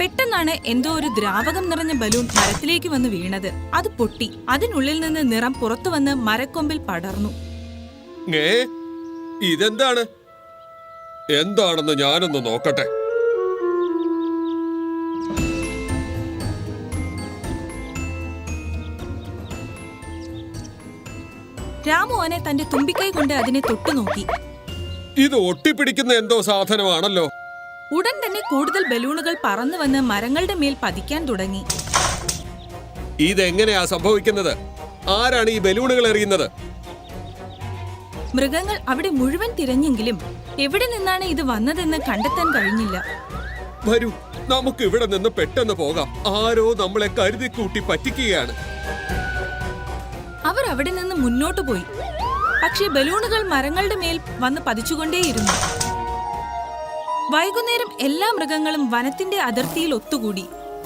പെട്ടെന്നാണ് എന്തോ ഒരു ദ്രാവകം നിറഞ്ഞ ബലൂൺ മരത്തിലേക്ക് വന്ന് വീണത്. അത് പൊട്ടി. അതിനുള്ളിൽ നിന്ന് നിറം പുറത്തു വന്ന് മരക്കൊമ്പിൽ പടർന്നു. ഇതെന്താണ്? എന്താണെന്ന് ഞാനൊന്ന് നോക്കട്ടെ. രാമു അവനെ തന്റെ തുമ്പിക്കൈ കൊണ്ട് അതിനെ തൊട്ടു നോക്കി ഇത് ഒട്ടിപ്പിടിക്കുന്ന എന്തോ സാധനമാണല്ലോ. ഉടൻ തന്നെ കൂടുതൽ ബലൂണുകൾ പറന്നു വന്ന് മരങ്ങളുടെ മേൽ പതിക്കാൻ തുടങ്ങി. ഇതെങ്ങനെയാ സംഭവിക്കുന്നത്? ആരാണ് ഈ ബലൂണുകൾ എറിയുന്നത്? മൃഗങ്ങൾ അവിടെ മുഴുവൻ തിരഞ്ഞെങ്കിലും എവിടെ നിന്നാണ് ഇത് വന്നതെന്ന് കണ്ടെത്താൻ കഴിഞ്ഞില്ല. വരൂ നമുക്ക് ഇവിടെ നിന്ന് പെട്ടെന്ന് പോകാം. ആരോ നമ്മളെ കരുതി കൂട്ടി പറ്റിക്കുകയാണ്. അവർ അവിടെ നിന്ന് മുന്നോട്ട് പോയി. പക്ഷേ ബലൂണുകൾ മരങ്ങളുടെ മേൽ വന്ന് പതിച്ചുകൊണ്ടേയിരുന്നു. വൈകുന്നേരം എല്ലാ മൃഗങ്ങളും വനത്തിന്റെ അതിർത്തിയിൽ ഒത്തുകൂടി.